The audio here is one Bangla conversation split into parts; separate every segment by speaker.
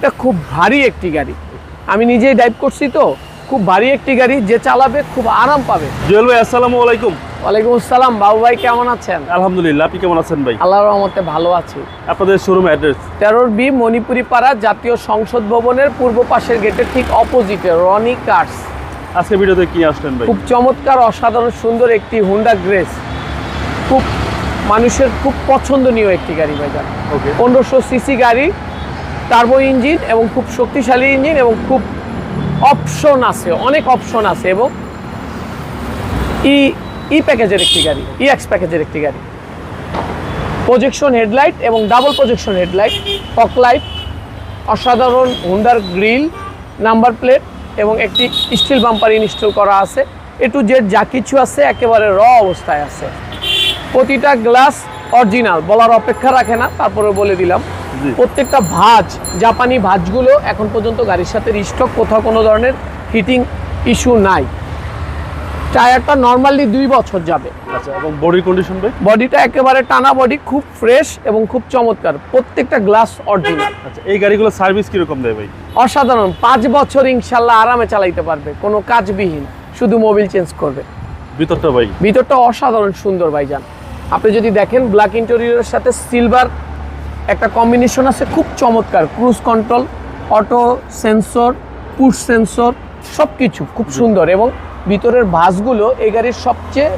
Speaker 1: এটা খুব ভারী একটি গাড়ি। আমি নিজেই ড্রাইভ করছি তো খুব ভারী একটি গাড়ি যে চালাবে খুব আরাম পাবে।
Speaker 2: জুয়েল ভাই আসসালামু আলাইকুম।
Speaker 1: ওয়ালাইকুম আসসালাম বাবু ভাই কেমন আছেন?
Speaker 2: আলহামদুলিল্লাহ আপনি কেমন আছেন ভাই?
Speaker 1: আল্লাহর রহমতে ভালো আছি।
Speaker 2: আপনাদের শোরুম অ্যাড্রেস
Speaker 1: তেরোর বি মণিপুরি পাড়া জাতীয় সংসদ ভবনের পূর্ব পাশের গেটের ঠিক অপোজিটে রনি কার্স
Speaker 2: আজকে ভিডিওতে কি আসলেন ভাই?
Speaker 1: খুব চমৎকার অসাধারণ সুন্দর একটি হুন্ডা গ্রেস খুব মানুষের খুব পছন্দনীয় একটি গাড়ি ভাইজান
Speaker 2: ওকে
Speaker 1: পনেরোশো সিসি গাড়ি টার্বো ইঞ্জিন এবং খুব শক্তিশালী ইঞ্জিন এবং খুব অপশন আছে, অনেক অপশন আছে এবং ই ই প্যাকেজের একটি গাড়ি ই এক্স প্যাকেজের একটি গাড়ি। প্রজেকশন হেডলাইট এবং ডাবল প্রজেকশন হেডলাইট লাইট অসাধারণ হুন্ডার গ্রিল নাম্বার প্লেট এবং একটি স্টিল বাম্পার ইনস্টল করা আছে। এ টু জেড যা কিছু আছে একেবারে র অবস্থায় আছে। প্রতিটা গ্লাস অরিজিনাল বলার অপেক্ষা রাখে না তারপরে বলে দিলাম। প্রত্যেকটা ভাজ জাপানি ভাজগুলো এখন পর্যন্ত গাড়ির সাথে স্টক কোথাও কোনো ধরনের হিটিং ইস্যু নাই। টায়ারটা নর্মালি দুই বছর যাবে।
Speaker 2: আচ্ছা এবং বডি কন্ডিশন
Speaker 1: বডিটা একেবারে টানা বডি খুব ফ্রেশ এবং খুব চমৎকার। প্রত্যেকটা গ্লাস অরিজিনাল
Speaker 2: আচ্ছা এই গাড়িগুলো সার্ভিস কীরকম দেয় ভাই?
Speaker 1: অসাধারণ। পাঁচ বছর ইনশাল্লাহ আরামে চালাইতে পারবে কোনো কাজবিহীন শুধু মোবিল চেঞ্জ করবে।
Speaker 2: ভিতরটা ভাই?
Speaker 1: ভিতরটা অসাধারণ সুন্দর ভাইজান। আপনি যদি দেখেন ব্ল্যাক ইন্টেরিয়রের সাথে সিলভার একটা কম্বিনেশন আছে খুব চমৎকার cruise control auto sensor push sensor সব কিছু খুব সুন্দর এবং ভিতরের ভাসগুলো এই গাড়ির সবচেয়ে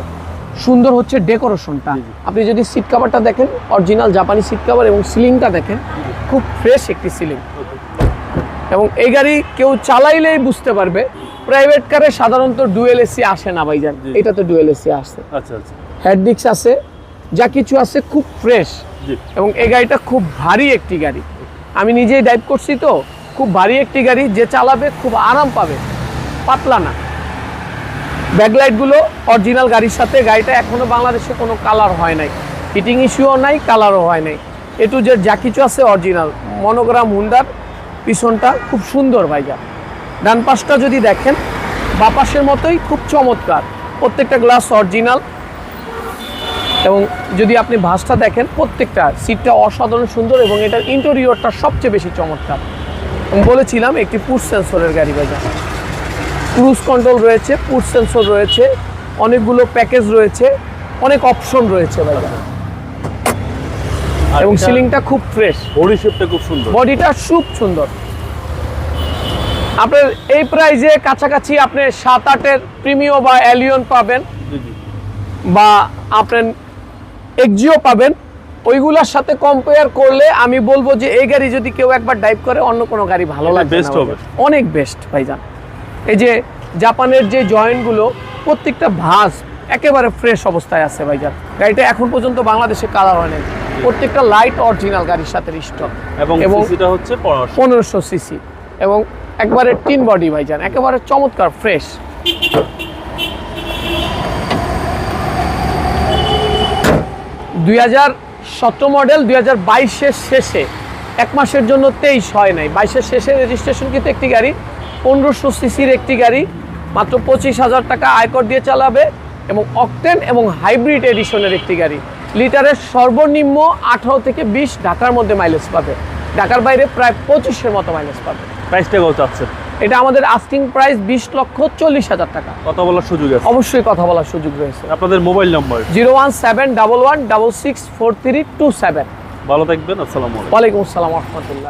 Speaker 1: সুন্দর হচ্ছে ডেকোরেশনটা। আপনি যদি সিট কাভারটা দেখেন অরিজিনাল জাপানি সিট কাভার এবং সিলিংটা দেখেন খুব ফ্রেশ একটি সিলিং এবং এই গাড়ি কেউ চালাইলেই বুঝতে পারবে প্রাইভেট কারে সাধারণত ডুয়েল এসি আসে না ভাইজান। এটা তো ডুয়েল এসি আসছে
Speaker 2: আচ্ছা আচ্ছা।
Speaker 1: হেড ডিস্ক আছে যা কিছু আছে খুব ফ্রেশ এবং এই গাড়িটা খুব ভারী একটি গাড়ি। আমি নিজেই ড্রাইভ করছি তো, খুব ভারী একটি গাড়ি যে চালাবে, খুব আরাম পাবে। পাতলা না। ব্যাকলাইটগুলো অরিজিনাল গাড়ির সাথে, গাড়িটা এখনও বাংলাদেশে কোনো কালার হয় নাই। ফিটিং ইস্যুও নাই কালারও হয় নাই। এ টু যা কিছু আছে অরিজিনাল মনোগ্রাম হুন্ডার পিছনটা খুব সুন্দর ভাইজা ডান পাশটা যদি দেখেন বাপাসের মতোই খুব চমৎকার। প্রত্যেকটা গ্লাস অরিজিনাল এবং যদি আপনি ভাসটা দেখেন প্রত্যেকটা সিটটা অসাধারণ সুন্দর এবং এটার ইন্টেরিয়রটা সবচেয়ে বেশি চমৎকার। আমি বলেছিলাম একটি পুশ সেন্সরের গাড়ি বাজার ক্রুজ কন্ট্রোল রয়েছে পুশ সেন্সর রয়েছে অনেকগুলো প্যাকেজ রয়েছে অনেক অপশন রয়েছে বাজার এবং সিলিংটা খুব ফ্রেশ
Speaker 2: বডি শেপটা খুব সুন্দর।
Speaker 1: বডিটা খুব সুন্দর। আপনার এই প্রাইজে কাছাকাছি আপনি সাত আটের প্রিমিও বা অ্যালিয়ন পাবেন বা আপনার এক্সিও পাবেন। ওইগুলোর সাথে কম্পেয়ার করলে আমি বলব যে এই গাড়ি যদি কেউ একবার ড্রাইভ করে অন্য কোনো গাড়ি ভালো লাগবে
Speaker 2: best হবে।
Speaker 1: অনেক বেস্ট ভাইজান। এই যে জাপানের যে জয়েন্টগুলো প্রত্যেকটা ভাঁজ একেবারে ফ্রেশ অবস্থায় আছে ভাইজান। গাড়িটা এখন পর্যন্ত বাংলাদেশে কালার হয় নাই। প্রত্যেকটা লাইট অরিজিনাল গাড়ির সাথে স্টক
Speaker 2: এবং সিসিটা হচ্ছে পনেরোশো
Speaker 1: পনেরোশো সিসি এবং একবারে টিন বডি ভাইজান। একেবারে চমৎকার ফ্রেশ দুই মডেল দুই হাজার শেষে, এক মাসের জন্য তেইশ হয় নাই। বাইশের শেষে রেজিস্ট্রেশন কিন্তু একটি গাড়ি, পনেরোশো সিসির একটি গাড়ি, মাত্র পঁচিশ হাজার টাকা আয়কর দিয়ে চালাবে এবং অকটেন এবং হাইব্রিড এডিশনের একটি গাড়ি। লিটারের সর্বনিম্ন আঠারো থেকে বিশ ঢাকার মধ্যে মাইলেজ পাবে। ঢাকার বাইরে প্রায় পঁচিশের মতো মাইলেজ পাবে।
Speaker 2: প্রাইসটা কত চাচ্ছেন
Speaker 1: এটা আমাদের আস্কিং প্রাইস বিশ লক্ষ চল্লিশ হাজার টাকা।
Speaker 2: কথা বলার সুযোগ আছে।
Speaker 1: অবশ্যই কথা বলার সুযোগ রয়েছে।
Speaker 2: আপনাদের mobile number
Speaker 1: zero one seven double one double six four three two seven.
Speaker 2: ভালো থাকবেন আসসালামু আলাইকুম।
Speaker 1: আসসালাম রহমতুল্লাহ।